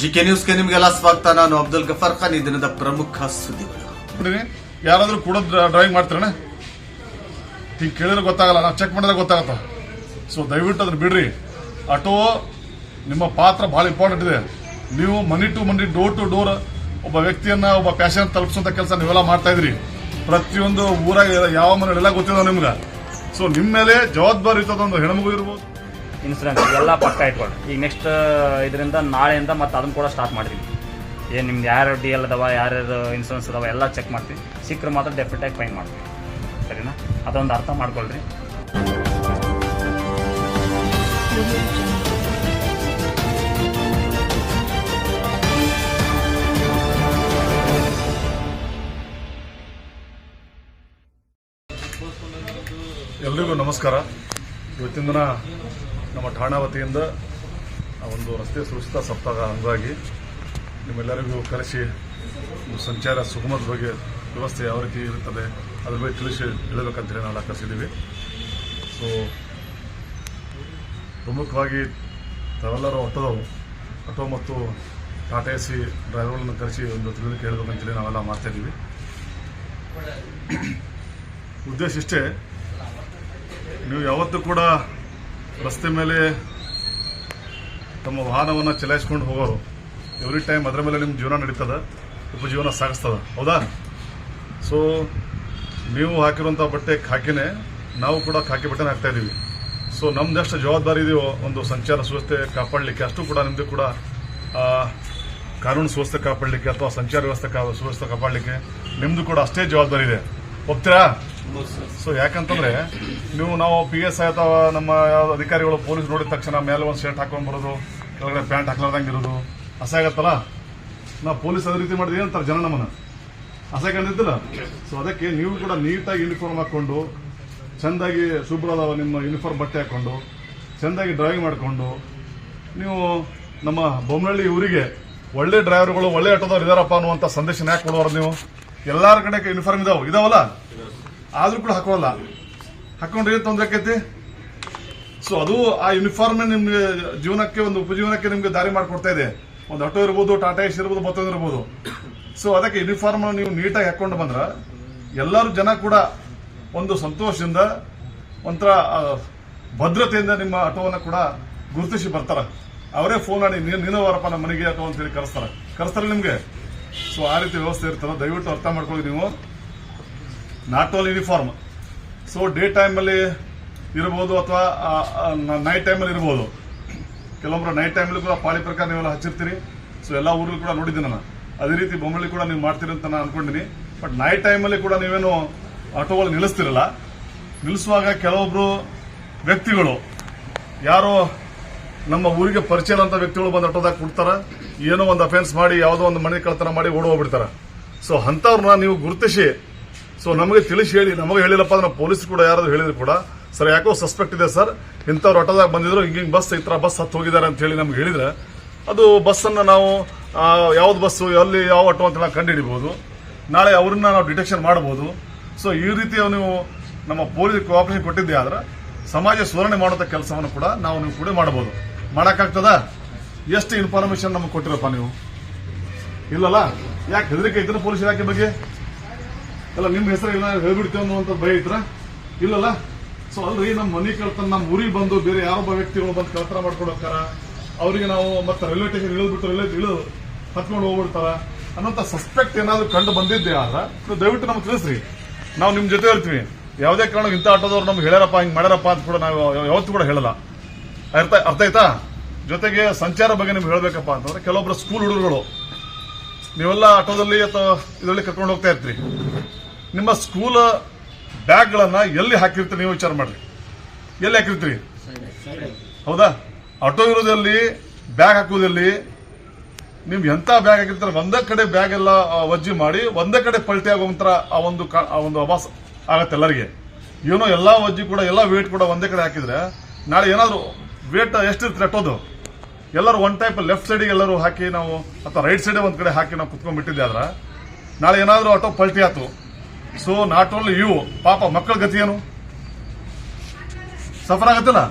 GK ನ್ಯೂಸ್ಗೆ ನಿಮಗೆಲ್ಲ ಸ್ವಾಗತ. ನಾನು ಅಬ್ದುಲ್ ಗಫರ್ ಖಾನ್, ಈ ದಿನದ ಪ್ರಮುಖ ಸುದ್ದಿಗಳು. ಯಾರಾದ್ರೂ ಕೂಡ ಡ್ರೈವಿಂಗ್ ಮಾಡ್ತಾರೆ ಈಗ ಕೇಳಿದ್ರೆ ಗೊತ್ತಾಗಲ್ಲ, ನಾವು ಚೆಕ್ ಮಾಡಿದ್ರೆ ಗೊತ್ತಾಗತ್ತ? ಸೊ ದಯವಿಟ್ಟು ಅದನ್ನ ಬಿಡ್ರಿ. ಆಟೋ, ನಿಮ್ಮ ಪಾತ್ರ ಬಹಳ ಇಂಪಾರ್ಟೆಂಟ್ ಇದೆ. ನೀವು money to money door to door ಒಬ್ಬ ವ್ಯಕ್ತಿಯನ್ನ, ಒಬ್ಬ ಪ್ಯಾಷನ್ ತಲುಪಿಸುವಂತ ಕೆಲಸ ನೀವೆಲ್ಲ ಮಾಡ್ತಾ ಇದ್ರಿ ಪ್ರತಿಯೊಂದು ಊರಾಗ ಯಾವ ಮನೆಯಲ್ಲ ಗೊತ್ತಿಲ್ಲ ನಿಮ್ಗೆ. ಸೊ ನಿಮ್ಮ ಮೇಲೆ ಜವಾಬ್ದಾರಿ ಇರ್ತದೊಂದು ಹೆಣ್ಮಗು ಇರ್ಬೋದು. ಇನ್ಸೂರೆನ್ಸ್ ಎಲ್ಲ ಪಕ್ಕ ಇಟ್ಕೊಂಡು ಈಗ ನೆಕ್ಸ್ಟ್ ಇದರಿಂದ ನಾಳೆಯಿಂದ ಮತ್ತೆ ಅದನ್ನು ಕೂಡ ಸ್ಟಾರ್ಟ್ ಮಾಡ್ತೀನಿ ಏನು ನಿಮ್ದು ಯಾರು ಡಿ ಎಲ್ ಅದಾವ ಯಾರ್ಯಾರು ಇನ್ಸೂರೆನ್ಸ್ ಅದಾವ, ಎಲ್ಲ ಚೆಕ್ ಮಾಡ್ತೀವಿ ಸಿಕ್ಕರೆ ಮಾತ್ರ ಡೆಫಿನೆಟಾಗಿ ಫೈನ್ ಮಾಡ್ತೀನಿ. ಸರಿನಾ? ಅದೊಂದು ಅರ್ಥ ಮಾಡ್ಕೊಳ್ರಿ. ಎಲ್ರಿಗೂ ನಮಸ್ಕಾರ. ಇವತ್ತಿನ ದಿನ ನಮ್ಮ ಠಾಣಾ ವತಿಯಿಂದ ಒಂದು ರಸ್ತೆ ಸುರಕ್ಷತಾ ಸಪ್ತಾಹ ಅಂಗವಾಗಿ ನಿಮ್ಮೆಲ್ಲರಿಗೂ ಕರೆಸಿ ಸಂಚಾರ ಸುಗಮದ ಬಗ್ಗೆ ವ್ಯವಸ್ಥೆ ಯಾವ ರೀತಿ ಇರುತ್ತದೆ, ಅದ್ರ ಬಗ್ಗೆ ತಿಳಿಸಿ ಹೇಳಬೇಕಂತೇಳಿ ನಾವು ಕರೆಸಿದ್ದೀವಿ ಸೊ ಪ್ರಮುಖವಾಗಿ ತಾವೆಲ್ಲರೂ ಆಟೋ ಆಟೋ ಮತ್ತು ಟಾಟಾ ಎ ಸಿ ಡ್ರೈವರ್ಗಳನ್ನು ಕರೆಸಿ ಒಂದು ತಿಳಿದು ಹೇಳಬೇಕಂತೇಳಿ ನಾವೆಲ್ಲ ಮಾಡ್ತಾಯಿದ್ದೀವಿ ಉದ್ದೇಶ ಇಷ್ಟೇ ನೀವು ಯಾವತ್ತೂ ಕೂಡ ರಸ್ತೆ ಮೇಲೆ ತಮ್ಮ ವಾಹನವನ್ನು ಚಲಾಯಿಸ್ಕೊಂಡು ಹೋಗೋರು. ಎವ್ರಿ ಟೈಮ್ ಅದರ ಮೇಲೆ ನಿಮ್ಮ ಜೀವನ ನಡೀತದ, ಉಪಜೀವನ ಸಾಗಿಸ್ತದೆ. ಹೌದಾ? ಸೊ ನೀವು ಹಾಕಿರುವಂಥ ಬಟ್ಟೆ ಖಾಕಿನೇ, ನಾವು ಕೂಡ ಖಾಕಿ ಬಟ್ಟೆನ ಹಾಕ್ತಾ ಇದ್ದೀವಿ. ಸೊ ನಮ್ದೆಷ್ಟು ಜವಾಬ್ದಾರಿ ಇದೆಯೋ, ಒಂದು ಸಂಚಾರ ಸುವ್ಯವಸ್ಥೆ ಕಾಪಾಡಲಿಕ್ಕೆ ಅಷ್ಟು ಕೂಡ ನಿಮ್ಮದು ಕೂಡ ಕಾನೂನು ಸುವ್ಯವಸ್ಥೆ ಕಾಪಾಡಲಿಕ್ಕೆ ಅಥವಾ ಸಂಚಾರ ವ್ಯವಸ್ಥೆ ಕಾ, ಸುವ್ಯವಸ್ಥೆ ಕಾಪಾಡಲಿಕ್ಕೆ ನಿಮ್ಮದು ಕೂಡ ಅಷ್ಟೇ ಜವಾಬ್ದಾರಿ ಇದೆ. ಹೋಗ್ತೀರಾ? ಸೊ ಯಾಕಂತಂದ್ರೆ, ನೀವು ನಾವು ಪಿ ಎಸ್ ಐ ಅಥವಾ ನಮ್ಮ ಅಧಿಕಾರಿಗಳು ಪೊಲೀಸ್ ನೋಡಿದ ತಕ್ಷಣ ಮೇಲೆ ಒಂದು ಶರ್ಟ್ ಹಾಕೊಂಡ್ ಬರೋದು, ಕೆಳಗಡೆ ಪ್ಯಾಂಟ್ ಹಾಕ್ಲಾರ್ದಂಗೆ ಇರೋದು ಆಗತ್ತಲ್ಲ? ನಾವು ಪೊಲೀಸ್ ಅದೇ ರೀತಿ ಮಾಡಿದ್ರೆ ಏನಂತಾರೆ ಜನ ನಮ್ಮನ್ನ? ಅಸಹ್ಯ ಕಂಡಿದ್ದಿಲ್ಲ ಸೊ ಅದಕ್ಕೆ ನೀವು ಕೂಡ ನೀಟಾಗಿ ಯೂನಿಫಾರ್ಮ್ ಹಾಕೊಂಡು, ಚೆಂದಾಗಿ ಶುಭ್ರದ ನಿಮ್ಮ ಯೂನಿಫಾರ್ಮ್ ಬಟ್ಟೆ ಹಾಕೊಂಡು, ಚೆಂದಾಗಿ ಡ್ರೈವಿಂಗ್ ಮಾಡಿಕೊಂಡು, ನೀವು ನಮ್ಮ ಬೊಮ್ಮನಹಳ್ಳಿ ಊರಿಗೆ ಒಳ್ಳೆ ಡ್ರೈವರ್ಗಳು ಒಳ್ಳೆ ಆಟೋದವ್ರು ಇದಾರಪ್ಪ ಅನ್ನುವಂಥ ಸಂದೇಶ ಯಾಕೆ ಕೊಡೋರು ನೀವು? ಎಲ್ಲಾರ ಕಡೆ ಯೂನಿಫಾರ್ಮ್ ಇದಾವ. ಇದಾವಲ್ಲ? ಆದ್ರೂ ಕೂಡ ಹಾಕೋಲ್ಲ. ಹಾಕೊಂಡ್ರೆ ಏನ್ ತೊಂದರೆ ಆಕೈತಿ? ಸೊ ಅದು ಆ ಯೂನಿಫಾರ್ಮ್ ನಿಮ್ಗೆ ಜೀವನಕ್ಕೆ ಒಂದು ಉಪಜೀವನಕ್ಕೆ ನಿಮ್ಗೆ ದಾರಿ ಮಾಡಿಕೊಡ್ತಾ ಇದೆ. ಒಂದು ಆಟೋ ಇರ್ಬೋದು ಟಾಟಾ ಎಸ್ ಇರ್ಬೋದು ಮತ್ತೊಂದು ಇರ್ಬೋದು. ಸೊ ಅದಕ್ಕೆ ಯೂನಿಫಾರ್ಮ್ ನೀವು ನೀಟಾಗಿ ಹಾಕೊಂಡು ಬಂದ್ರೆ ಎಲ್ಲರೂ ಜನ ಕೂಡ ಒಂದು ಸಂತೋಷದಿಂದ, ಒಂಥರ ಭದ್ರತೆಯಿಂದ ನಿಮ್ಮ ಆಟೋವನ್ನು ಕೂಡ ಗುರುತಿಸಿ ಬರ್ತಾರೆ. ಅವರೇ ಫೋನ್ ಮಾಡಿ, ನೀನು ನೀನು ಬರಪ್ಪ ನಮ್ಮ ಮನೆಗೆ ಆಟೋ ಅಂತ ಹೇಳಿ ಕರೆಸ್ತಾರ. ಕರೆಸ್ತಾರೆ ನಿಮ್ಗೆ? ಸೊ ಆ ರೀತಿ ವ್ಯವಸ್ಥೆ ಇರ್ತಲ್ಲ ದಯವಿಟ್ಟು ಅರ್ಥ ಮಾಡ್ಕೊಳ್ಳಿ ನೀವು. Not all uniform so day ಟೈಮಲ್ಲಿ ಇರ್ಬೋದು ಅಥವಾ ನೈಟ್ ಟೈಮಲ್ಲಿ ಇರ್ಬೋದು. ಕೆಲವೊಬ್ಬರು ನೈಟ್ ಟೈಮಲ್ಲಿ ಕೂಡ ಪಾಳಿ ಪ್ರಕಾರ ನೀವೆಲ್ಲ ಹಚ್ಚಿರ್ತೀರಿ. ಸೊ ಎಲ್ಲ ಊರಲ್ಲಿ ಕೂಡ ನೋಡಿದ್ದೀನಿ ನಾನು. ಅದೇ ರೀತಿ ಬೊಮ್ಮಳ್ಳಿ ಕೂಡ ನೀವು ಮಾಡ್ತೀರಿ ಅಂತ ನಾನು ಅನ್ಕೊಂಡಿನಿ ಬಟ್ ನೈಟ್ ಟೈಮಲ್ಲಿ ಕೂಡ ನೀವೇನು ಆಟೋಗಳು ನಿಲ್ಲಿಸ್ತಿರಲ್ಲ. ನಿಲ್ಲಿಸುವಾಗ ಕೆಲವೊಬ್ರು ವ್ಯಕ್ತಿಗಳು, ಯಾರೋ ನಮ್ಮ ಊರಿಗೆ ಪರಿಚಯ ಅಂತ ವ್ಯಕ್ತಿಗಳು ಬಂದು ಆಟೋದಾಗ ಕೊಡ್ತಾರ ಏನೋ ಒಂದು ಅಫೆನ್ಸ್ ಮಾಡಿ, ಯಾವುದೋ ಒಂದು ಮನೆ ಕಳ್ತನ ಮಾಡಿ ಓಡ್ ಹೋಗ್ಬಿಡ್ತಾರೆ. ಸೊ ಅಂಥವ್ರನ್ನ ನೀವು ಗುರುತಿಸಿ. ಸೊ ನಮಗೆ ತಿಳಿಸಿ ಹೇಳಿ, ನಮಗೆ ಹೇಳಿಲ್ಲಪ್ಪ ಅಂದ್ರೆ ಪೊಲೀಸ್ ಕೂಡ ಯಾರಾದ್ರೂ ಹೇಳಿದ್ರು ಕೂಡ. ಸರ್ ಯಾಕೋ ಸಸ್ಪೆಕ್ಟ್ ಇದೆ ಸರ್ ಇಂಥವ್ರು ಆಟೋದಾಗ ಬಂದಿದ್ರು ಹಿಂಗಿಂಗ್ ಬಸ್ ಈ ಥರ ಬಸ್ ಹತ್ತು ಹೋಗಿದ್ದಾರೆ ಅಂತ ಹೇಳಿ ನಮ್ಗೆ ಹೇಳಿದ್ರೆ, ಅದು ಬಸ್ಸನ್ನು ನಾವು ಯಾವ್ದು ಬಸ್ಸು ಎಲ್ಲಿ, ಯಾವ ಆಟೋ ಅಂತ ನಾವು ಕಂಡುಹಿಡಿಬಹುದು ನಾಳೆ ಅವ್ರನ್ನ ನಾವು ಡಿಟೆಕ್ಷನ್ ಮಾಡಬಹುದು ಸೊ ಈ ರೀತಿ ನೀವು ನಮ್ಮ ಪೊಲೀಸ್ ಕೋಆಪರೇಷನ್ ಕೊಟ್ಟಿದ್ದೆ ಆದ್ರೆ, ಸಮಾಜ ಸುಧಾರಣೆ ಮಾಡುವಂಥ ಕೆಲಸವನ್ನು ಕೂಡ ನಾವು ನೀವು ಕೂಡ ಮಾಡಬಹುದು. ಮಾಡೋಕ್ಕಾಗ್ತದ? ಎಷ್ಟು ಇನ್ಫಾರ್ಮೇಶನ್ ನಮಗೆ ಕೊಟ್ಟಿರಪ್ಪ ನೀವು? ಇಲ್ಲಲ್ಲ? ಯಾಕೆ ಹೆದರಿಕೆ ಐತ್ರ ಪೊಲೀಸ್ ಇಲಾಖೆ ಬಗ್ಗೆ? ಅಲ್ಲ ನಿಮ್ಮ ಹೆಸರು ಇಲ್ಲ ಹೇಳ್ಬಿಡ್ತೇವೆ ಅನ್ನುವಂಥ ಭಯ ಐತ್ರ? ಇಲ್ಲಲ್ಲ? ಸೊ ಅಲ್ರಿ ನಮ್ಮ ಮನೆ ಕಳ್ತನ ನಮ್ಮ ಊರಿಗೆ ಬಂದು ಬೇರೆ ಯಾರೊಬ್ಬ ವ್ಯಕ್ತಿಗಳು ಬಂದು ಕಳ್ತನ ಮಾಡ್ಕೊಂಡು ಹೋಗ್ತಾರ ಅವರಿಗೆ ನಾವು ಮತ್ತೆ ರೈಲ್ವೆ ಸ್ಟೇಷನ್ ಇಳಿದ್ಬಿಟ್ಟು ರೈಲ್ವೆ ಇಳಿದು ಹತ್ಕೊಂಡು ಹೋಗ್ಬಿಡ್ತಾರ ಅನ್ನೋಂಥ ಸಸ್ಪೆಕ್ಟ್ ಏನಾದ್ರು ಕಂಡು ಬಂದಿದ್ದೆ ಆದ್ರೆ ದಯವಿಟ್ಟು ನಮ್ಗೆ ತಿಳಿಸ್ರಿ. ನಾವು ನಿಮ್ಮ ಜೊತೆ ಇರ್ತೀವಿ ಯಾವುದೇ ಕಾರಣಕ್ಕೆ ಇಂಥ ಆಟೋದವ್ರು ನಮ್ಗೆ ಹೇಳ್ಯಾರಪ್ಪ, ಹಿಂಗೆ ಮಾಡ್ಯಾರಪ್ಪ ಅಂತ ಕೂಡ ನಾವು ಯಾವತ್ತೂ ಕೂಡ ಹೇಳಲ್ಲ. ಅರ್ಥ ಅರ್ಥ ಆಯ್ತಾ? ಜೊತೆಗೆ ಸಂಚಾರ ಬಗ್ಗೆ ನಿಮ್ಗೆ ಹೇಳಬೇಕಪ್ಪ ಅಂತಂದ್ರೆ ಕೆಲವೊಬ್ರು ಸ್ಕೂಲ್ ಹುಡುಗರು ನೀವೆಲ್ಲ ಆಟೋದಲ್ಲಿ ಅಥವಾ ಇದರಲ್ಲಿ ಕರ್ಕೊಂಡು ಹೋಗ್ತಾ ಇರ್ತೀರಿ. ನಿಮ್ಮ ಸ್ಕೂಲ್ ಬ್ಯಾಗ್ಗಳನ್ನ ಎಲ್ಲಿ ಹಾಕಿರ್ತೀರಿ ನೀವು ವಿಚಾರ ಮಾಡ್ರಿ. ಎಲ್ಲಿ ಹಾಕಿರ್ತೀರಿ? ಹೌದಾ? ಆಟೋ ಇರೋದಲ್ಲಿ ಬ್ಯಾಗ್ ಹಾಕುವುದಲ್ಲಿ ನೀವು ಎಂತ ಬ್ಯಾಗ್ ಹಾಕಿರ್ತಾರೆ? ಒಂದೇ ಕಡೆ ಬ್ಯಾಗ್ ಎಲ್ಲ ವಜ್ಜಿ ಮಾಡಿ, ಒಂದೇ ಕಡೆ ಪಲ್ಟಿ ಆಗುವಂತರ ಆ ಒಂದು ಆ ಒಂದು ಅಭಾಸ ಆಗತ್ತೆ ಎಲ್ಲರಿಗೆ. ಏನೋ ಎಲ್ಲಾ ವಜ್ಜಿ ಕೂಡ, ಎಲ್ಲಾ ವೇಟ್ ಕೂಡ ಒಂದೇ ಕಡೆ ಹಾಕಿದ್ರೆ, ನಾಳೆ ಏನಾದ್ರು ವೇಟ್ ಎಷ್ಟಿರ್ತಾರೆ ಅಟ್ಟೋದು ಎಲ್ಲರೂ ಒನ್ ಟೈಪ್ ಲೆಫ್ಟ್ ಸೈಡಿಗೆ ಎಲ್ಲರೂ ಹಾಕಿ ನಾವು, ಅಥವಾ ರೈಟ್ ಸೈಡ್ ಒಂದ್ ಕಡೆ ಹಾಕಿ ನಾವು ಕುತ್ಕೊಂಡ್ಬಿಟ್ಟಿದ್ದೆ ಆದ್ರೆ, ನಾಳೆ ಏನಾದ್ರೂ ಆಟೋ ಪಲ್ಟಿ ಆಯ್ತು ಸೊ ನಾಟ್ ಓನ್ಲಿ ಯು ಪಾಪ ಮಕ್ಕಳ ಗತಿ ಏನು? ಸಫರ್ ಆಗತ್ತಲ್ಲ?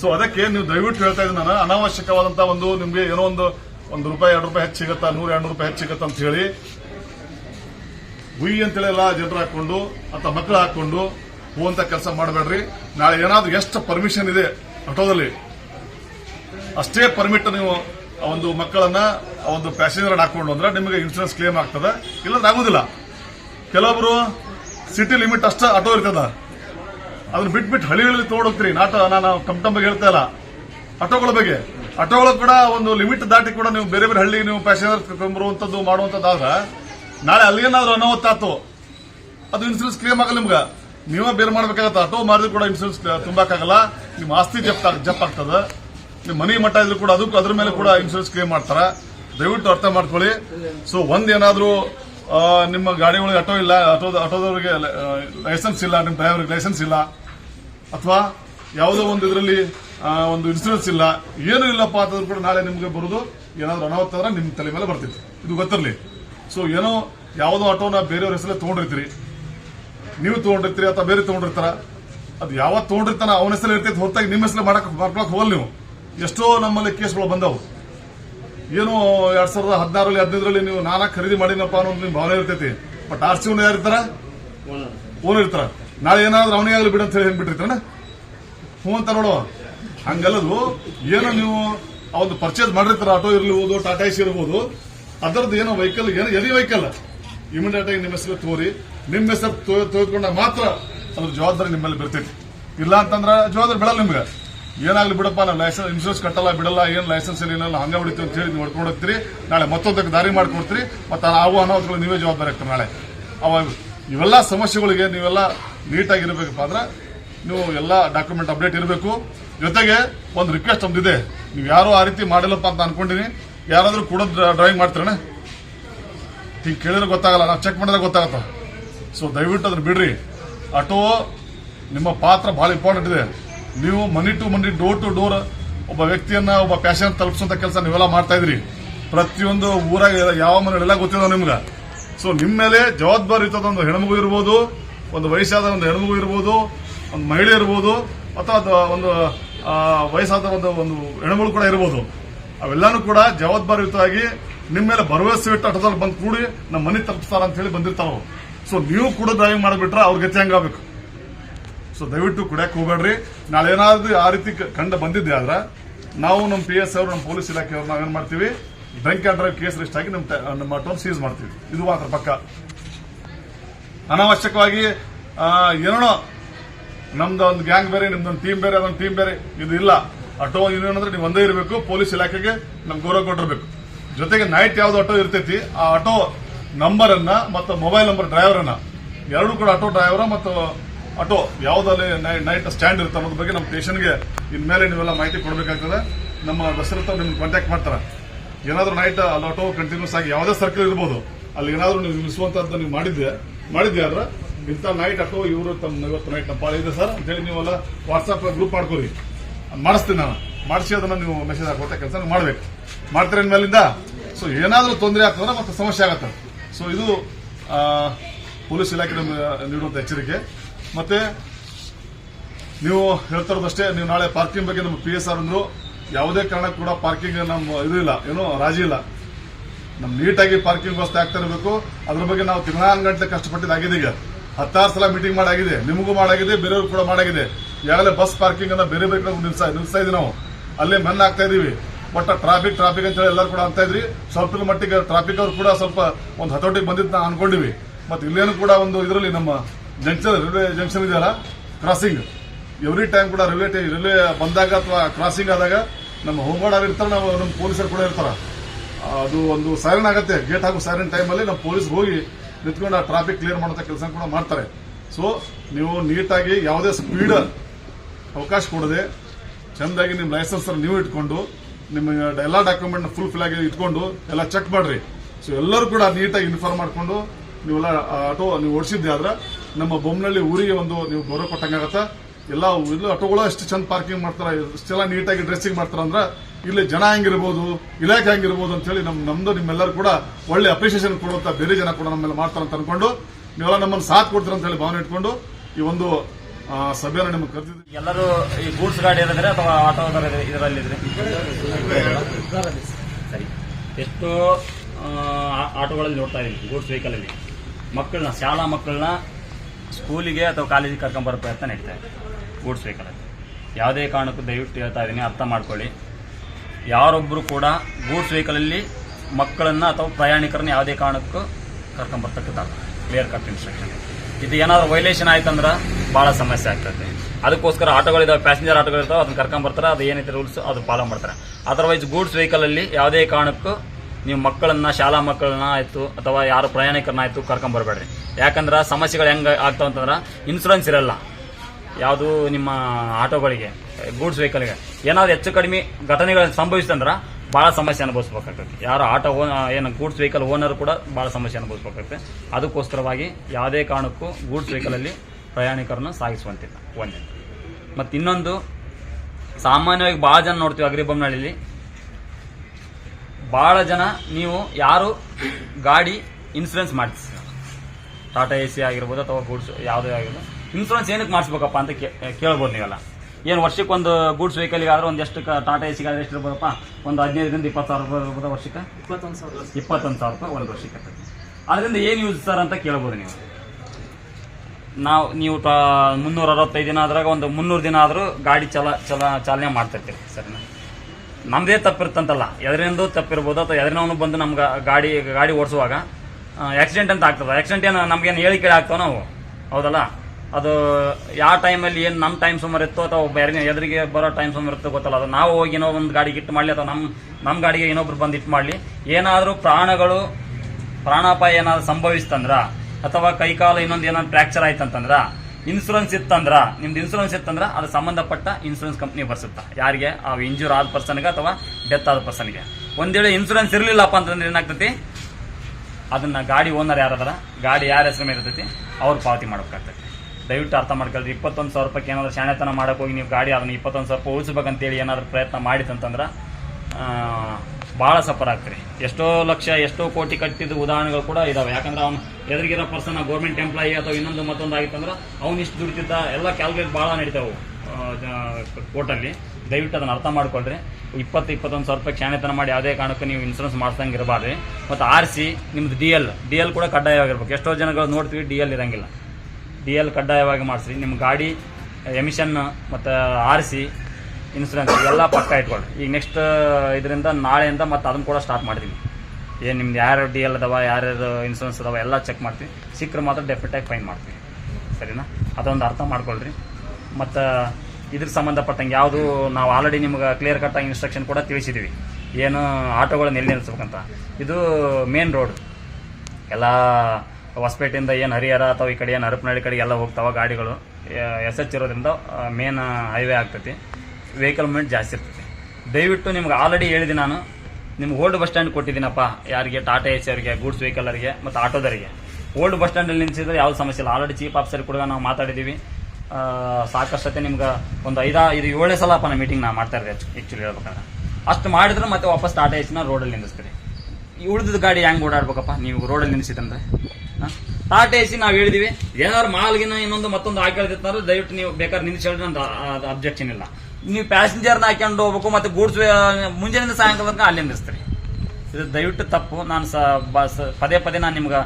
ಸೊ ಅದಕ್ಕೆ ನೀವು ದಯವಿಟ್ಟು ಹೇಳ್ತಾ ಇದ್ದೀನಿ ನಾನು, ಅನಾವಶ್ಯಕವಾದಂತ ಒಂದು ನಿಮ್ಗೆ ಏನೋ ಒಂದು ಒಂದು ರೂಪಾಯಿ, ಎರಡು ರೂಪಾಯಿ ಹೆಚ್ಚು ಸಿಗತ್ತಾ, ನೂರ ಎರಡು ರೂಪಾಯಿ ಹೆಚ್ಚು ಸಿಗತ್ತಾ ಅಂತ ಹೇಳಿ, ಹುಯಿ ಅಂತೇಳಿ ಎಲ್ಲ ಜನರು ಹಾಕೊಂಡು ಅಥವಾ ಮಕ್ಕಳು ಹಾಕೊಂಡು ಅಂತ ಕೆಲಸ ಮಾಡಬೇಡ್ರಿ. ನಾಳೆ ಏನಾದ್ರು ಎಷ್ಟು ಪರ್ಮಿಷನ್ ಇದೆ ಆಟೋದಲ್ಲಿ ಅಷ್ಟೇ ಪರ್ಮಿಟ್ ನೀವು ಒಂದು ಮಕ್ಕಳನ್ನ ಒಂದು ಪ್ಯಾಸೆಂಜರ್ ಹಾಕೊಂಡು ಅಂದ್ರೆ ನಿಮಗೆ ಇನ್ಶೂರೆನ್ಸ್ ಕ್ಲೇಮ್ ಆಗ್ತದೆ. ಇಲ್ಲಂದ್ರೆ ಆಗುದಿಲ್ಲ. ಕೆಲವೊಬ್ರು ಸಿಟಿ ಲಿಮಿಟ್ ಅಷ್ಟ ಆಟೋ ಇರ್ತದ. ಅದನ್ನ ಬಿಟ್ಬಿಟ್ಟು ಬಿಟ್ಟು ಹಳ್ಳಿಗಳಲ್ಲಿ ತಗೊಂಡೋಗ್ತೀರಿ. ನಾಟ, ನಾನು ಕಮ್ ಬಗ್ಗೆ ಹೇಳ್ತಾ ಇಲ್ಲ. ಆಟೋಗಳ ಬಗ್ಗೆ. ಆಟೋಗಳು ಕೂಡ ಒಂದು ಲಿಮಿಟ್ ದಾಟಿ ಕೂಡ ನೀವು ಬೇರೆ ಬೇರೆ ಹಳ್ಳಿ ನೀವು ಪ್ಯಾಸೆಂಜರ್ ಕರ್ಕೊಂಬರುವಂತದ್ದು ಮಾಡುವಂಥದ್ದಾದ್ರೆ ನಾಳೆ ಅಲ್ಲಿಗೇನಾದ್ರೂ ಅನಾಹುತ ಆತು, ಅದು ಇನ್ಶೂರೆನ್ಸ್ ಕ್ಲೇಮ್ ಆಗಲ್ಲ ನಿಮ್ಗೆ. ನೀವೇ ಬೇರೆ ಮಾಡ್ಬೇಕಾಗತ್ತೆ. ಆಟೋ ಮಾಡಿದ್ರು ಕೂಡ ಇನ್ಶೂರೆನ್ಸ್ ತುಂಬಕ್ಕಾಗಲ್ಲ ನಿಮ್ಮ ಆಸ್ತಿ ಜಪ್ತ ಜಪ್ ಆಗ್ತದೆ ಮನಿ ಮಟ್ಟ ಇದ್ರು ಕೂಡ ಅದಕ್ಕೂ ಅದ್ರ ಮೇಲೆ ಕೂಡ ಇನ್ಶೂರೆನ್ಸ್ ಕ್ಲೇಮ್ ಮಾಡ್ತಾರ. ದಯವಿಟ್ಟು ಅರ್ಥ ಮಾಡ್ಕೊಳ್ಳಿ. ಸೊ ಒಂದ್ ಏನಾದ್ರೂ ನಿಮ್ಮ ಗಾಡಿ ಒಳಗೆ ಆಟೋ ಇಲ್ಲ ಆಟೋದ ಆಟೋದವರಿಗೆ ಲೈಸೆನ್ಸ್ ಇಲ್ಲ ನಿಮ್ಮ ಡ್ರೈವರ್ಗೆ ಲೈಸೆನ್ಸ್ ಇಲ್ಲ, ಅಥವಾ ಯಾವುದೋ ಒಂದು ಇದರಲ್ಲಿ ಒಂದು ಇನ್ಸೂರೆನ್ಸ್ ಇಲ್ಲ, ಏನು ಇಲ್ಲಪ್ಪ ಅಂತಂದ್ರೆ ಕೂಡ ನಾಳೆ ನಿಮ್ಗೆ ಬರೋದು. ಏನಾದ್ರು ಅನಾಹುತ ಅಂದ್ರೆ ನಿಮ್ಮ ತಲೆ ಮೇಲೆ ಬರ್ತಿತ್ತು. ಇದು ಗೊತ್ತಿರಲಿ. ಸೊ ಏನೋ ಯಾವುದೋ ಆಟೋನ ಬೇರೆಯವ್ರ ಹೆಸರು ತಗೊಂಡಿರ್ತೀರಿ. ನೀವು ತಗೊಂಡಿರ್ತೀರಿ ಅಥವಾ ಬೇರೆ ತಗೊಂಡಿರ್ತಾರ. ಅದು ಯಾವ ತಗೊಂಡಿರ್ತಾನ ಅವನ ಹೆಸರು ಇರ್ತೈತೆ, ಹೊರತಾಗಿ ನಿಮ್ಮ ಹೆಸರು ಮಾಡಕ್ ಮಾಡ್ಕೊಳಕ್ ಹೋಗಲ್ಲ ನೀವು. ಎಷ್ಟೋ ನಮ್ಮಲ್ಲಿ ಕೇಸ್ಗಳು ಬಂದವು. ಏನು ಎರಡ್ ಸಾವಿರದ ಹದಿನಾರಲ್ಲಿ ಹದಿನೈದರಲ್ಲಿ ನೀವು ನಾನಾ ಖರೀದಿ ಮಾಡಿನಪ್ಪ ಅನ್ನೋದು ನಿಮ್ ಭಾವನೆ ಇರ್ತೈತಿ. ಬಟ್ ಆರ್ ಸಿ ಯಾರಿರ್ತಾರ ಓನ್ ಇರ್ತಾರ? ನಾಳೆ ಏನಾದ್ರೂ ಅವನಿಗೆ ಆಗಲಿ ಬಿಡು ಅಂತ ಹೇಳಿ ಹೆಂಗ್ಬಿಟ್ಟಿರ್ತಾರ ಹ್ಞೂ ಅಂತ ನೋಡು. ಹಂಗಲ್ಲದು ಏನು ನೀವು ಆ ಒಂದು ಪರ್ಚೇಸ್ ಮಾಡಿರ್ತಾರ ಆಟೋ ಇರ್ಬೋದು ಟಾಟಾ ಎಸಿ ಇರ್ಬೋದು. ಅದರದ್ದು ಏನೋ ವೆಹಿಕಲ್ ಏನೋ ಎಲ್ಲಿ ವೆಹಿಕಲ್ ಇಮಿಡಿಯೇಟ್ ಆಗಿ ನಿಮ್ಮ ಹೆಸರು ತೋರಿ. ನಿಮ್ಮ ಹೆಸರು ತೆಗೆದುಕೊಂಡಾಗ ಮಾತ್ರ ಅದ್ರ ಜವಾಬ್ದಾರಿ ನಿಮ್ಮಲ್ಲಿ ಮೇಲೆ ಬರ್ತೈತಿ. ಇಲ್ಲ ಅಂತಂದ್ರ ಜವಾಬ್ದಾರಿ ಬಿಡಲ್ಲ ನಿಮ್ಗೆ. ಏನಾಗ್ಲಿ ಬಿಡಪ್ಪ ನಾವು ಲೈಸೆನ್ಸ್ ಇನ್ಶೂರೆನ್ಸ್ ಕಟ್ಟಲ್ಲ, ಬಿಡಲ್ಲ, ಏನ್ ಲೈಸೆನ್ಸ್ ಏನಿಲ್ಲ, ಹಂಗೆ ಹೊಡಿತು ಅಂತ ಹೇಳಿ ನೀವು ನಾಳೆ ಮತ್ತೊಂದಕ್ಕೆ ದಾರಿ ಮಾಡ್ಕೊಡ್ತೀರಿ. ಮತ್ತೆ ಅವು ಅನಾಹುತಗಳು ನೀವೇ ಜವಾಬ್ದಾರಿ ಆಗ್ತಾರೆ ನಾಳೆ. ಅವಾಗ ಇವೆಲ್ಲ ಸಮಸ್ಯೆಗಳಿಗೆ ನೀವೆಲ್ಲ ನೀಟಾಗಿರ್ಬೇಕಪ್ಪ ಅಂದ್ರೆ ನೀವು ಎಲ್ಲ ಡಾಕ್ಯುಮೆಂಟ್ ಅಪ್ಡೇಟ್ ಇರಬೇಕು. ಜೊತೆಗೆ ಒಂದು ರಿಕ್ವೆಸ್ಟ್ ಒಂದಿದೆ ನೀವು ಯಾರು ಆ ರೀತಿ ಮಾಡಿಲ್ಲಪ್ಪ ಅಂತ ಅನ್ಕೊಂಡಿನಿ. ಯಾರಾದ್ರೂ ಕೂಡ ಡ್ರಾಯಿಂಗ್ ಮಾಡ್ತೀರಣ್ಣ ಹಿಂಗೆ ಕೇಳಿದ್ರೆ ಗೊತ್ತಾಗಲ್ಲ, ನಾವು ಚೆಕ್ ಮಾಡಿದ್ರೆ ಗೊತ್ತಾಗತ್ತ? ಸೊ ದಯವಿಟ್ಟು ಅದನ್ನ ಬಿಡ್ರಿ. ಆಟೋ ನಿಮ್ಮ ಪಾತ್ರ ಬಹಳ ಇಂಪಾರ್ಟೆಂಟ್ ಇದೆ. ನೀವು money to money door to door ಒಬ್ಬ ವ್ಯಕ್ತಿಯನ್ನ, ಒಬ್ಬ ಪ್ಯಾಷನ್ ತಲುಪಿಸುವಂತ ಕೆಲಸ ನೀವೆಲ್ಲ ಮಾಡ್ತಾ ಇದ್ರಿ ಪ್ರತಿಯೊಂದು ಊರಾಗ ಯಾವ ಮನೆಗಳೆಲ್ಲ ಗೊತ್ತಿಲ್ಲ ನಿಮ್ಗೆ. ಸೊ ನಿಮ್ಮ ಮೇಲೆ ಜವಾಬ್ದಾರಿಯುತದ ಒಂದು ಹೆಣ್ಮಗು ಇರ್ಬೋದು, ಒಂದು ವಯಸ್ಸಾದ ಒಂದು ಹೆಣ್ಮಗು ಇರ್ಬೋದು, ಒಂದು ಮಹಿಳೆ ಇರ್ಬೋದು, ಅಥವಾ ಒಂದು ವಯಸ್ಸಾದ ಒಂದು ಒಂದು ಹೆಣ್ಮಗಳು ಕೂಡ ಇರ್ಬೋದು. ಅವೆಲ್ಲಾನು ಕೂಡ ಜವಾಬ್ದಾರಿಯುತವಾಗಿ ನಿಮ್ಮ ಮೇಲೆ ಭರವಸೆ ಇಟ್ಟು ಆಟೋದಲ್ಲಿ ಬಂದು ಕೂಡಿ ನಮ್ಮ ಮನೆ ತಲುಪಿಸ್ತಾರ ಅಂತ ಹೇಳಿ ಬಂದಿರ್ತಾವ ಸೊ ನೀವು ಕೂಡ ಡ್ರೈವಿಂಗ್ ಮಾಡಿಬಿಟ್ರೆ ಅವ್ರ ಗತಿ ಹಂಗಾಗಬೇಕು. ಸೊ ದಯವಿಟ್ಟು ಕುಡಿಯಕ್ಕೆ ಹೋಗ್ಬೇಡ್ರಿ. ನಾಳೆ ಏನಾದ್ರು ಆ ರೀತಿ ಕಂಡ ಬಂದಿದ್ದೆ ಆದ್ರೆ ನಾವು ನಮ್ಮ ಪಿ ಎಸ್ ಅವರು ನಮ್ಮ ಪೊಲೀಸ್ ಇಲಾಖೆಯವ್ರು ನಾವೇನ್ ಮಾಡ್ತೀವಿ. Drunk and drive case list ಆಗಿ ನಮ್ಮ ನಮ್ಮ ಅಟೋನ್ ಸೀಸ್ ಮಾಡ್ತೀವಿ. ಇದು ಮಾತ್ರ ಪಕ್ಕ. ಅನಾವಶ್ಯಕವಾಗಿ ಏನೋ ನಮ್ದು ಒಂದು ಗ್ಯಾಂಗ್ ಬೇರೆ, ನಿಮ್ದೊಂದು ಟೀಮ್ ಬೇರೆ, ಅದೊಂದು ಟೀಮ್ ಬೇರೆ, ಇದು ಇಲ್ಲ. ಆಟೋ ಯೂನಿಯನ್ ಅಂದ್ರೆ ನೀವು ಒಂದೇ ಇರಬೇಕು, ಪೊಲೀಸ್ ಇಲಾಖೆಗೆ ನಮ್ಗೆ ಗೌರವ ಕೊಟ್ಟಿರ್ಬೇಕು. ಜೊತೆಗೆ ನೈಟ್ ಯಾವ್ದು ಆಟೋ ಇರ್ತೈತಿ, ಆ ಆಟೋ ನಂಬರ್ ಅನ್ನ ಮತ್ತು ಮೊಬೈಲ್ ನಂಬರ್ ಡ್ರೈವರ್ ಅನ್ನ, ಎರಡೂ ಕೂಡ ಆಟೋ ಡ್ರೈವರ್ ಮತ್ತು ಆಟೋ ಯಾವ್ದಲ್ಲಿ ನೈಟ್ ಸ್ಟ್ಯಾಂಡ್ ಇರುತ್ತೆ ಅನ್ನೋದ್ರ ಬಗ್ಗೆ ನಮ್ಮ ಸ್ಟೇಷನ್ಗೆ ಇನ್ಮೇಲೆ ನೀವೆಲ್ಲ ಮಾಹಿತಿ ಕೊಡಬೇಕಾಗ್ತದೆ. ನಮ್ಮ ದಶರಥ ನಿಮ್ಗೆ ಕಾಂಟ್ಯಾಕ್ಟ್ ಮಾಡ್ತಾರೆ. ಏನಾದರೂ ನೈಟ್ ಅಲ್ಲಿ ಆಟೋ ಕಂಟಿನ್ಯೂಸ್ ಆಗಿ ಯಾವುದೇ ಸರ್ಕಲ್ ಇರ್ಬೋದು, ಅಲ್ಲಿ ಏನಾದರೂ ನೀವು ನಿಲ್ಲಿಸುವಂಥದ್ದು ನೀವು ಮಾಡಿದ್ದೆ ಆದ್ರೆ ಇಂಥ ನೈಟ್ ಆಟೋ ಇವರು ತಮ್ಮ ಇವತ್ತು ನೈಟ್ ನಮ್ಮ ಪಾಳಿದೆ ಸರ್ ಅಂತೇಳಿ ನೀವೆಲ್ಲ ವಾಟ್ಸ್ಆಪ್ ಗ್ರೂಪ್ ಮಾಡ್ಕೊರಿ. ಮಾಡಿಸ್ತೀನಿ ನಾನು. ಮಾಡಿಸಿ ಅದನ್ನ ನೀವು ಮೆಸೇಜ್ ಹಾಕುವಂತ ಕೆಲಸ ಮಾಡಬೇಕು. ಮಾಡ್ತೀರ ಮೇಲಿಂದ ಸೊ ಏನಾದರೂ ತೊಂದರೆ ಆಗ್ತದ್ರೆ ಮತ್ತೆ ಸಮಸ್ಯೆ ಆಗತ್ತೆ. ಸೊ ಇದು ಪೊಲೀಸ್ ಇಲಾಖೆ ನೀಡುವಂತ ಎಚ್ಚರಿಕೆ. ಮತ್ತೆ ನೀವು ಹೇಳ್ತಾ ಇರೋದಷ್ಟೇ ನೀವು ನಾಳೆ ಪಾರ್ಕಿಂಗ್ ಬಗ್ಗೆ ನಮ್ಮ ಪಿ ಎಸ್ ಆರ್ ಅಂದ್ರು, ಯಾವುದೇ ಕಾರಣಕ್ಕೂ ಕೂಡ ಪಾರ್ಕಿಂಗ್ ನಮ್ಮ ಇದು ಇಲ್ಲ, ಏನು ರಾಜಿ ಇಲ್ಲ. ನಮ್ ನೀಟಾಗಿ ಪಾರ್ಕಿಂಗ್ ವ್ಯವಸ್ಥೆ ಆಗ್ತಾ ಇರಬೇಕು. ಅದ್ರ ಬಗ್ಗೆ ನಾವು ತಿಂಗಳಾನ್ ಗಂಟೆ ಕಷ್ಟಪಟ್ಟಿದ್ದಾಗಿದೆ ಈಗ. ಹತ್ತಾರು ಸಲ ಮೀಟಿಂಗ್ ಮಾಡಾಗಿದೆ, ನಿಮಗೂ ಮಾಡಾಗಿದೆ ಬೇರೆಯವ್ರು ಕೂಡ ಮಾಡಾಗಿದೆ. ಈಗಾಗಲೇ ಬಸ್ ಪಾರ್ಕಿಂಗ್ ಅನ್ನ ಬೇರೆ ಬೇರೆ ನಿಲ್ಸ, ನಿಲ್ಸ್ತಾ ಇದೀವಿ ನಾವು. ಅಲ್ಲೇ ಮೆನ್ ಆಗ್ತಾ ಇದೀವಿ ಬಟ್ ಟ್ರಾಫಿಕ್ ಟ್ರಾಫಿಕ್ ಅಂತ ಹೇಳಿ ಎಲ್ಲರೂ ಕೂಡ ಅಂತ ಇದ್ರಿ. ಸ್ವಲ್ಪ ಮಟ್ಟಿಗೆ ಟ್ರಾಫಿಕ್ ಅವ್ರು ಕೂಡ ಸ್ವಲ್ಪ ಒಂದು ಹತೋಟಿಗೆ ಬಂದಿದ್ದು ನಾವು ಅನ್ಕೊಂಡಿವಿ. ಮತ್ತೆ ಇಲ್ಲೇನು ಕೂಡ ಒಂದು ಇದರಲ್ಲಿ ನಮ್ಮ ಜಂಕ್ಷನ್, ರೈಲ್ವೆ ಜಂಕ್ಷನ್ ಇದೆಯಲ್ಲ? ಕ್ರಾಸಿಂಗ್ ಎವ್ರಿ ಟೈಮ್ ಕೂಡ ರೈಲ್ವೆ ರೈಲ್ವೆ ಬಂದಾಗ ಅಥವಾ ಕ್ರಾಸಿಂಗ್ ಆದಾಗ ನಮ್ಮ ಹೋಮ್ಗಾರ್ಡ್ ಇರ್ತಾರೆ, ನಾವು ನಮ್ಮ ಪೊಲೀಸರು ಕೂಡ ಇರ್ತಾರೆ. ಅದು ಒಂದು ಸೈರನ್ ಆಗುತ್ತೆ. ಗೇಟ್ ಹಾಕೋ ಸೈರನ್ ಟೈಮಲ್ಲಿ ನಮ್ಮ ಪೊಲೀಸ್ ಹೋಗಿ ನಿಂತ್ಕೊಂಡು ಆ ಟ್ರಾಫಿಕ್ ಕ್ಲಿಯರ್ ಮಾಡೋ ಕೆಲಸ ಕೂಡ ಮಾಡ್ತಾರೆ. ಸೊ ನೀವು ನೀಟಾಗಿ ಯಾವುದೇ ಸ್ಪೀಡ್ ಅವಕಾಶ ಕೊಡದೆ ಚೆಂದಾಗಿ ನಿಮ್ಮ ಲೈಸೆನ್ಸ್ ನೀವು ಇಟ್ಕೊಂಡು, ನಿಮ್ಮ ಎಲ್ಲ ಡಾಕ್ಯುಮೆಂಟ್ ಫುಲ್ ಫಿಲ್ ಆಗಿ ಇಟ್ಕೊಂಡು ಎಲ್ಲ ಚೆಕ್ ಮಾಡ್ರಿ. ಸೊ ಎಲ್ಲರೂ ಕೂಡ ನೀಟಾಗಿ ಇನ್ಫಾರ್ಮ್ ಮಾಡಿಕೊಂಡು ನೀವೆಲ್ಲ ಆಟೋ ನೀವು ಓಡಿಸಿದ್ದೆ ಆದ್ರೆ ನಮ್ಮ ಬೊಮ್ಮನಹಳ್ಳಿ ಊರಿಗೆ ಒಂದು ನೀವು ಗೌರವ ಕೊಟ್ಟಂಗಾಗತ್ತ ಎಲ್ಲ ಇಲ್ಲ ಆಟೋಗಳು ಎಷ್ಟು ಚಂದ ಪಾರ್ಕಿಂಗ್ ಮಾಡ್ತಾರ ಇಷ್ಟೆಲ್ಲ ನೀಟಾಗಿ ಡ್ರೆಸ್ಸಿಂಗ್ ಮಾಡ್ತಾರ ಅಂದ್ರೆ ಇಲ್ಲಿ ಜನ ಹೆಂಗಿರ್ಬೋದು, ಇಲಾಖೆ ಹೆಂಗಿರ್ಬೋದು ಅಂತ ಹೇಳಿ ನಮ್ ನಮ್ದು ನಿಮ್ಮೆಲ್ಲರೂ ಕೂಡ ಒಳ್ಳೆ ಅಪ್ರಿಸಿಯೇಷನ್ ಕೊಡುವಂತ ಬೇರೆ ಜನ ಕೂಡ ನಮ್ಮೆಲ್ಲ ಮಾಡ್ತಾರ ಅಂತ ಅನ್ಕೊಂಡು ನೀವೆಲ್ಲ ನಮ್ಮನ್ನು ಸಾಥ್ ಕೊಡ್ತೀರ ಅಂತ ಹೇಳಿ ಭಾವನೆ ಇಟ್ಕೊಂಡು ಈ ಒಂದು ಸಭೆಯನ್ನು ನಿಮ್ಗೆ ಕರೆದಿದ್ದೀವಿ ಎಲ್ಲರೂ ಈ ಗೂಡ್ಸ್ ಗಾಡಿ ಇರಿದ್ರೆ ಅಥವಾ ಆಟೋ ಇದರಲ್ಲಿದ್ರೆ? ಸರಿ. ಎಷ್ಟೋ ಆಟೋಗಳಲ್ಲಿ ನೋಡ್ತಾ ಇದ್ದೀನಿ, ಗೂಡ್ಸ್ ವೆಹಿಕಲಲ್ಲಿ ಮಕ್ಕಳನ್ನ, ಶಾಲಾ ಮಕ್ಕಳನ್ನ ಸ್ಕೂಲಿಗೆ ಅಥವಾ ಕಾಲೇಜಿಗೆ ಕರ್ಕೊಂಬರೋ ಪ್ರಯತ್ನ ನಡೀತಾ ಇದೆ. ಗೂಡ್ಸ್ ಯಾವುದೇ ಕಾರಣಕ್ಕೂ ದಯವಿಟ್ಟು ಹೇಳ್ತಾ ಇದ್ದೀನಿ, ಅರ್ಥ ಮಾಡ್ಕೊಳ್ಳಿ. ಯಾರೊಬ್ಬರು ಕೂಡ ಗೂಡ್ಸ್ ವೆಹಿಕಲಲ್ಲಿ ಮಕ್ಕಳನ್ನು ಅಥವಾ ಪ್ರಯಾಣಿಕರನ್ನ ಯಾವುದೇ ಕಾರಣಕ್ಕೂ ಕರ್ಕೊಂಬರ್ತಕ್ಕಂಥ ಕ್ಲಿಯರ್ ಕಟ್ ಇನ್ಸ್ಟ್ರಕ್ಷನ್ ಇದು ಏನಾದರೂ ವೈಲೇಷನ್ ಆಯ್ತಂದ್ರೆ ಭಾಳ ಸಮಸ್ಯೆ ಆಗ್ತದೆ ಅದಕ್ಕೋಸ್ಕರ ಆಟೋಗಳಿದಾವೆ ಪ್ಯಾಸೆಂಜರ್ ಆಟೋಗಳಿರ್ತಾವೆ ಅದನ್ನ ಕರ್ಕೊಂಬರ್ತಾರೆ ಅದು ಏನೈತೆ ರೂಲ್ಸ್ ಅದು ಫಾಲೋ ಮಾಡ್ತಾರೆ. ಅದರ್ವೈಸ್ ಗೂಡ್ಸ್ ವೆಹಿಕಲಲ್ಲಿ ಯಾವುದೇ ಕಾರಣಕ್ಕೂ ನೀವು ಮಕ್ಕಳನ್ನ, ಶಾಲಾ ಮಕ್ಕಳನ್ನ ಆಯಿತು, ಅಥವಾ ಯಾರು ಪ್ರಯಾಣಿಕರನ್ನ ಆಯಿತು ಕರ್ಕೊಂಬರ್ಬೇಡ್ರಿ ಯಾಕಂದ್ರೆ ಸಮಸ್ಯೆಗಳು ಹೆಂಗೆ ಆಗ್ತಾವ ಅಂತಂದ್ರೆ ಇನ್ಸೂರೆನ್ಸ್ ಇರಲ್ಲ. ಯಾವುದು ನಿಮ್ಮ ಆಟೋಗಳಿಗೆ, ಗೂಡ್ಸ್ ವೆಹಿಕಲ್ಗೆ. ಏನಾದ್ರು ಹೆಚ್ಚು ಕಡಿಮೆ ಘಟನೆಗಳು ಸಂಭವಿಸ್ತಂದ್ರೆ ಭಾಳ ಸಮಸ್ಯೆ ಅನುಭವಿಸ್ಬೇಕಾಗ್ತದೆ ಯಾರು ಆಟೋ ಓನ್ ಏನು ಗೂಡ್ಸ್ ವೆಹಿಕಲ್ ಓನರ್ ಕೂಡ ಭಾಳ ಸಮಸ್ಯೆ ಅನುಭವಿಸ್ಬೇಕಾಗ್ತದೆ ಅದಕ್ಕೋಸ್ಕರವಾಗಿ ಯಾವುದೇ ಕಾರಣಕ್ಕೂ ಗೂಡ್ಸ್ ವೆಹಿಕಲಲ್ಲಿ ಪ್ರಯಾಣಿಕರನ್ನು ಸಾಗಿಸುವಂತಿಲ್ಲ, ಒಂದೇ. ಮತ್ತು ಇನ್ನೊಂದು ಸಾಮಾನ್ಯವಾಗಿ ಭಾಳ ಜನ ನೋಡ್ತೀವಿ ಅಗ್ರಿಬೊಮ್ಮನಹಳ್ಳಿಲಿ ಭಾಳ ಜನ ನೀವು ಯಾರು ಗಾಡಿ ಇನ್ಶೂರೆನ್ಸ್ ಮಾಡಿಸಿ ಟಾಟಾ ಎ ಸಿ ಆಗಿರ್ಬೋದು ಅಥವಾ ಗೂಡ್ಸ್ ಯಾವುದೇ ಆಗಿರ್ಬೋದು. ಇನ್ಶೂರೆನ್ಸ್ ಏನಕ್ಕೆ ಮಾಡಿಸ್ಬೇಕಪ್ಪ ಅಂತ ಕೇಳ್ಬೋದು ನೀವೆಲ್ಲ. ಏನು ವರ್ಷಕ್ಕೆ ಒಂದು ಗೂಡ್ಸ್ ವೆಹಿಕಲ್ಗೆ ಆದ್ರೆ ಒಂದು ಎಷ್ಟು ಟಾಟಾ ಎ ಸಿಗಾದ್ರೆ ಎಷ್ಟು ಇರ್ಬೋದಪ್ಪ? ಒಂದು ಹದಿನೈದರಿಂದ ಇಪ್ಪತ್ತು ಸಾವಿರ ರೂಪಾಯಿ ಇರ್ಬೋದು ವರ್ಷಕ್ಕೆ? ಇಪ್ಪತ್ತೊಂದು ಸಾವಿರ ಇಪ್ಪತ್ತೊಂದು ಸಾವಿರ ರೂಪಾಯಿ ಒಂದು ವರ್ಷಕ್ಕೆ. ಅದರಿಂದ ಏನು ಯೂಸ್ ಸರ್ ಅಂತ ಕೇಳ್ಬೋದು ನೀವು? ನಾವು ನೀವು ಮುನ್ನೂರ ಅರವತ್ತೈದು ದಿನ ಆದ್ರಾಗ ಒಂದು ಮುನ್ನೂರು ದಿನ ಆದರೂ ಗಾಡಿ ಚಲ ಚಲ ಚಾಲನೆ ಮಾಡ್ತಿರ್ತೀರಿ ಸರಿನಾ ನಮ್ಮದೇ ತಪ್ಪಿರ್ತಂತಲ್ಲ. ಎದರಿಂದ ತಪ್ಪಿರ್ಬೋದು ಅಥವಾ ಎದರಿನವನು ಬಂದು ನಮ್ಗೆ ಗಾಡಿ ಗಾಡಿ ಓಡಿಸುವಾಗ ಆಕ್ಸಿಡೆಂಟ್ ಅಂತ ಆಗ್ತದೆ. ಆಕ್ಸಿಡೆಂಟ್ ಏನು ನಮ್ಗೇನು ಹೇಳಿ ಕೇಳಿ ಆಗ್ತಾವ ನಾವು? ಹೌದಲ್ಲ? ಅದು ಯಾವ ಟೈಮಲ್ಲಿ ಏನು ನಮ್ಮ ಟೈಮ್ ಸುಮಾರು ಇತ್ತು ಅಥವಾ ಒಬ್ಬ ಯಾರಿಗ ಎದುರಿಗೆ ಬರೋ ಟೈಮ್ ಸುಮಾರು ಇತ್ತು ಗೊತ್ತಲ್ಲ. ಅದು ನಾವು ಹೋಗಿ ಏನೋ ಒಂದು ಗಾಡಿಗೆ ಇಟ್ಟು ಮಾಡಲಿ ಅಥವಾ ನಮ್ಮ ನಮ್ಮ ಗಾಡಿಗೆ ಇನ್ನೊಬ್ರು ಬಂದು ಇಟ್ಟು ಮಾಡಲಿ. ಏನಾದರೂ ಪ್ರಾಣಗಳು, ಪ್ರಾಣಾಪಾಯ ಏನಾದರೂ ಸಂಭವಿಸ್ತಂದ್ರ ಅಥವಾ ಕೈಕಾಲು ಇನ್ನೊಂದು ಏನಾದ್ರು ಫ್ರ್ಯಾಕ್ಚರ್ ಆಯ್ತಂತಂದ್ರ ಇನ್ಸೂರೆನ್ಸ್ ಇತ್ತಂದ್ರ, ನಿಮ್ದು ಇನ್ಸೂರೆನ್ಸ್ ಇತ್ತಂದ್ರ ಅದು ಸಂಬಂಧಪಟ್ಟ ಇನ್ಸೂರೆನ್ಸ್ ಕಂಪ್ನಿ ಬರ್ಸುತ್ತಾ? ಯಾರಿಗೆ? ಆ ಇಂಜೂರ್ ಆದ ಪರ್ಸನ್ಗೆ ಅಥವಾ ಡೆತ್ ಆದ ಪರ್ಸನ್ಗೆ ಒಂದ್ ವೇಳೆ ಇನ್ಸೂರೆನ್ಸ್ ಇರಲಿಲ್ಲಪ್ಪ ಅಂತಂದ್ರೆ ಏನಾಗ್ತೈತಿ? ಅದನ್ನ ಗಾಡಿ ಓನರ್ ಯಾರದಾರ ಗಾಡಿ ಯಾರ ಹೆಸರು ಮೇಲೆ ಇರ್ತೈತಿ? ಅವ್ರು ಪಾವತಿ ಮಾಡ್ಬೇಕಾಗ್ತೈತಿ. ದಯವಿಟ್ಟು ಅರ್ಥ ಮಾಡ್ಕೊಳ್ರಿ. ಇಪ್ಪತ್ತೊಂದು ಸಾವಿರ ರೂಪಾಯಿ ಏನಾದ್ರು ಶಾಣೆತನ ಮಾಡೋಕೆ ಹೋಗಿ ನೀವು ಗಾಡಿ ಅದನ್ನ ಇಪ್ಪತ್ತೊಂದು ಸಾವಿರ ರೂಪಾಯಿ ಉಳಿಸ್ಬೇಕಂತೇಳಿ ಏನಾದರೂ ಪ್ರಯತ್ನ ಮಾಡಿತಂತಂದ್ರೆ ಭಾಳ ಸಫರ್ ಆಗ್ತಾರೆ ಎಷ್ಟೋ ಲಕ್ಷ, ಎಷ್ಟೋ ಕೋಟಿ ಕಟ್ಟಿದ ಉದಾಹರಣೆಗಳು ಕೂಡ ಇದಾವೆ. ಯಾಕಂದ್ರೆ ಅವ್ನು ಎದುರಿಗಿರೋ ಪರ್ಸನ್ ಗೌರ್ಮೆಂಟ್ ಎಂಪ್ಲಾಯಿ ಅಥವಾ ಇನ್ನೊಂದು ಮತ್ತೊಂದು ಆಗಿತ್ತಂದ್ರೆ ಅವ್ನು ಇಷ್ಟು ದುಡಿತಿದ್ದ ಎಲ್ಲ ಕ್ಯಾಲ್ಕುಲೇಟ್ ಭಾಳ ನಡೀತಾವೆ ಕೋರ್ಟಲ್ಲಿ. ದಯವಿಟ್ಟು ಅದನ್ನ ಅರ್ಥ ಮಾಡ್ಕೊಳ್ರಿ. ಇಪ್ಪತ್ತು, ಇಪ್ಪತ್ತೊಂದು ಸಾವಿರ ರೂಪಾಯಿ ಶಾಣೆತನ ಮಾಡಿ ಯಾವುದೇ ಕಾರಣಕ್ಕೂ ನೀವು ಇನ್ಸೂರೆನ್ಸ್ ಮಾಡ್ಸಂಗೆ ಇರಬಾರ್ದು. ಮತ್ತು ಆರ್ ಸಿ ನಿಮ್ದು ಡಿ ಎಲ್ ಡಿ ಎಲ್ ಕೂಡ ಕಡ್ಡಾಯವಾಗಿರ್ಬೇಕು. ಎಷ್ಟೋ ಜನಗಳು ನೋಡ್ತೀವಿ ಡಿ ಎಲ್ ಇರಂಗಿಲ್ಲ. ಡಿ ಎಲ್ ಕಡ್ಡಾಯವಾಗಿ ಮಾಡಿಸ್ರಿ. ನಿಮ್ಮ ಗಾಡಿ ಎಮಿಷನ್ ಮತ್ತು ಆರ್ ಸಿ ಇನ್ಸೂರೆನ್ಸ್ ಎಲ್ಲ ಪಕ್ಕ ಇಟ್ಕೊಳ್ರಿ. ಈಗ ನೆಕ್ಸ್ಟ್ ಇದರಿಂದ ನಾಳೆಯಿಂದ ಮತ್ತೆ ಅದನ್ನು ಕೂಡ ಸ್ಟಾರ್ಟ್ ಮಾಡ್ತೀನಿ ಏನು ನಿಮ್ದು ಯಾರು ಡಿ ಎಲ್ ಅದಾವ ಯಾರ್ಯಾರು ಇನ್ಸೂರೆನ್ಸ್ ಅದಾವ, ಎಲ್ಲ ಚೆಕ್ ಮಾಡ್ತೀನಿ. ಸಿಕ್ಕರೆ ಮಾತ್ರ ಡೆಫಿನೆಟಾಗಿ ಫೈನ್ ಮಾಡ್ತೀನಿ. ಸರಿನಾ? ಅದೊಂದು ಅರ್ಥ ಮಾಡ್ಕೊಳ್ರಿ. ಮತ್ತು, ಇದ್ರ ಸಂಬಂಧಪಟ್ಟಂಗೆ ಯಾವುದು, ನಾವು ಆಲ್ರೆಡಿ ನಿಮ್ಗೆ ಕ್ಲಿಯರ್ ಕಟ್ ಆಗಿ ಇನ್ಸ್ಟ್ರಕ್ಷನ್ ಕೂಡ ತಿಳಿಸಿದ್ದೀವಿ ಏನು ಆಟೋಗಳನ್ನ ಎಲ್ಲಿ ನಿಲ್ಲಿಸ್ಬೇಕಂತ ಇದು ಮೇನ್ ರೋಡ್ ಎಲ್ಲ ಹೊಸಪೇಟೆಯಿಂದ ಏನು ಹರಿಹರ ಅಥವಾ ಈ ಕಡೆ ಏನು ಹರಪನಹಳ್ಳಿ ಕಡೆ ಎಲ್ಲ ಹೋಗ್ತಾವೆ ಗಾಡಿಗಳು ಎಸ್ ಎಚ್ ಇರೋದ್ರಿಂದ ಮೇನ್ ಹೈವೇ ಆಗ್ತೈತಿ. ವೆಹಿಕಲ್ ಮೂಮೆಂಟ್ ಜಾಸ್ತಿ ಇರ್ತದೆ ದಯವಿಟ್ಟು ನಿಮ್ಗೆ ಆಲ್ರೆಡಿ ಹೇಳಿದೆ ನಾನು, ನಿಮ್ಗೆ ಓಲ್ಡ್ ಬಸ್ ಸ್ಟ್ಯಾಂಡ್ ಕೊಟ್ಟಿದ್ದೀನಪ್ಪ, ಯಾರಿಗೆ ಟಾಟಾ ಎಸ್ ಅವರಿಗೆ ಗೂಡ್ಸ್ ವೆಹಿಕಲರಿಗೆ ಮತ್ತು ಆಟೋದವರಿಗೆ ಓಲ್ಡ್ ಬಸ್ ಸ್ಟ್ಯಾಂಡಲ್ಲಿ ನಿಲ್ಲಿಸಿದ್ರೆ ಯಾವ ಸಮಸ್ಯೆ ಇಲ್ಲ. ಆಲ್ರೆಡಿ ಚೀಫ್ ಆಫೀಸರ್ ಕೂಡ ನಾವು ಮಾತಾಡಿದ್ದೀವಿ. ಸಾಕಷ್ಟು ನಿಮ್ಗೆ ಒಂದು ಐದ, ಇದು ಏಳೇ ಸಲಪ್ಪ ನಾ ಮೀಟಿಂಗ್ ನಾ ಮಾಡ್ತಾ ಇದ್ದೆ ಆ್ಯಕ್ಚುಲಿ ಹೇಳ್ಬೇಕಾದ್ರೆ. ಅಷ್ಟು ಮಾಡಿದ್ರೆ ಮತ್ತೆ ವಾಪಸ್ ಟಾಟಾ ಎಸ್ನ ರೋಡಲ್ಲಿ ನಿಲ್ಲಿಸ್ತೀರಿ. ಈ ಉಳಿದ ಗಾಡಿ ಹೆಂಗೆ ಓಡಾಡ್ಬೇಕಪ್ಪ? ನೀವು ರೋಡಲ್ಲಿ ನಿಲ್ಸಿದಂದ್ರೆ ಟಾಟಾ ಎಸಿ ನಾವು ಹೇಳಿದೀವಿ, ಏನಾದ್ರು ಮಾಲ್ಗಿನ ಇನ್ನೊಂದು ಮತ್ತೊಂದು ಹಾಕಿದ್ರೆ ದಯವಿಟ್ಟು ನೀವು ಬೇಕಾದ್ರೆ ನಿಲ್ಲಿಸಿ ಹೇಳಿದ್ರೆ ಅಬ್ಜೆಕ್ಷನ್ ಇಲ್ಲ ನೀವು ಪ್ಯಾಸೆಂಜರ್ನ ಹಾಕೊಂಡು ಹೋಗ್ಬೇಕು ಮತ್ತೆ ಗೂಡ್ಸ್ ಮುಂಜಾನೆಯಿಂದ ಸಾಯಂಕಾಲ ತನಕ ಅಲ್ಲಿ ನಿಲ್ಲಿಸ್ತೀರಿ. ಇದು ದಯವಿಟ್ಟು ತಪ್ಪು. ನಾನು ಸ ಪದೇ ಪದೇ ನಾನು ನಿಮ್ಗೆ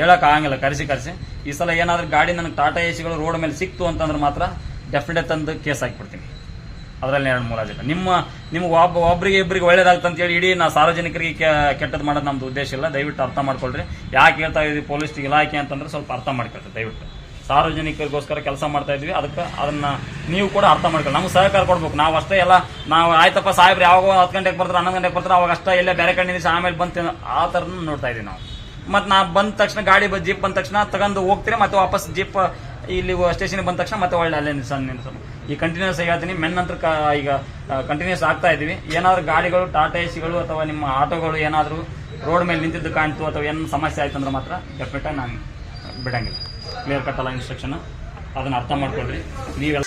ಹೇಳಕ್ ಆಗಂಗಿಲ್ಲ. ಕರೆಸಿ ಕರೆಸಿ. ಈ ಸಲ ಏನಾದ್ರೂ ಗಾಡಿ ನನಗೆ ಟಾಟಾ ಎಸಿಗಳು ರೋಡ್ ಮೇಲೆ ಸಿಕ್ತು ಅಂತಂದ್ರೆ ಮಾತ್ರ ಡೆಫಿನೆಟ್ ತಂದು ಕೇಸ್ ಹಾಕಿಬಿಡ್ತೀನಿ. ಅದರಲ್ಲಿ ಎರಡು ಜನ ನಿಮ್ಮ, ನಿಮ್ಗೆ ಒಬ್ಬ ಒಬ್ಬರಿಗೆ ಇಬ್ಬರಿಗೆ ಒಳ್ಳೇದಾಗುತ್ತೆ ಅಂತ ಹೇಳಿ ಇಡೀ ನಾ ಸಾರ್ವಜನಿಕರಿಗೆ ಕೆಟ್ಟದ್ದು ಮಾಡೋದು ನಮ್ದು ಉದ್ದೇಶ ಇಲ್ಲ. ದಯವಿಟ್ಟು ಅರ್ಥ ಮಾಡ್ಕೊಳ್ರಿ. ಯಾಕೆ ಹೇಳ್ತಾ ಇದ್ದೀವಿ ಪೊಲೀಸ್ ಇಲಾಖೆ ಅಂತಂದ್ರೆ ಸ್ವಲ್ಪ ಅರ್ಥ ಮಾಡ್ಕೊಳ್ರಿ. ದಯವಿಟ್ಟು. ಸಾರ್ವಜನಿಕರಿಗೋಸ್ಕರ ಕೆಲಸ ಮಾಡ್ತಾ ಇದ್ವಿ. ಅದಕ್ಕೆ ಅದನ್ನ ನೀವು ಕೂಡ ಅರ್ಥ ಮಾಡ್ಕೊಳ್ಳಿ. ನಮ್ಗೆ ಸಹಕಾರ ಕೊಡ್ಬೇಕು. ನಾವು ಅಷ್ಟೇ ಎಲ್ಲ, ನಾವು ಆಯ್ತಪ್ಪ ಸಾಹೇಬ್ರು, ಯಾವಾಗ ಹತ್ತು ಗಂಟೆಗೆ ಬರ್ತಾರೆ, ಹನ್ನೊಂದು ಗಂಟೆಗೆ ಬರ್ತಾರೆ, ಅವಾಗ ಅಷ್ಟೇ ಎಲ್ಲೇ ಬೇರೆ ಕಡೆ ಆಮೇಲೆ ಬಂತು ಆ ಥರ ನೋಡ್ತಾ ಇದೀವಿ ನಾವು. ಮತ್ತೆ ನಾ ಬಂದ ತಕ್ಷಣ ಗಾಡಿ ಜೀಪ್ ಬಂದ ತಕ್ಷಣ ತಗೊಂಡು ಹೋಗ್ತೀರಿ, ಮತ್ತೆ ವಾಪಸ್ ಜೀಪ್, ಇಲ್ಲಿ ಸ್ಟೇಷನ್ಗೆ ಬಂದ ತಕ್ಷಣ ಮತ್ತೆ ಒಳ್ಳೆ ಅಲ್ಲೇ ನಿಲ್ಸ ನಿಲ್ಸೋಣ ಈ ಕಂಟಿನ್ಯೂಸ್ ಹೇಳ್ತೀನಿ, ಮೆನ್ ನಂತರ ಈಗ ಕಂಟಿನ್ಯೂಸ್ ಆಗ್ತಾ ಇದೀವಿ ಏನಾದರೂ ಗಾಡಿಗಳು, ಟಾಟಾ ಎಸಿಗಳು ಅಥವಾ ನಿಮ್ಮ ಆಟೋಗಳು ಏನಾದರೂ ರೋಡ್ ಮೇಲೆ ನಿಂತಿದ್ದು ಕಾಣ್ತು ಅಥವಾ ಏನು ಸಮಸ್ಯೆ ಆಯ್ತು ಅಂದ್ರೆ ಮಾತ್ರ ಡೆಫಿನೆಟಾಗಿ ನಾನು ಬಿಡಂಗಿಲ್ಲ. ಕ್ಲಿಯರ್ ಕಟ್ ಅಲ್ಲ ಇನ್ಸ್ಟ್ರಕ್ಷನ್ ಅದನ್ನ ಅರ್ಥ ಮಾಡ್ಕೊಳ್ರಿ. ನೀವೆಲ್ಲ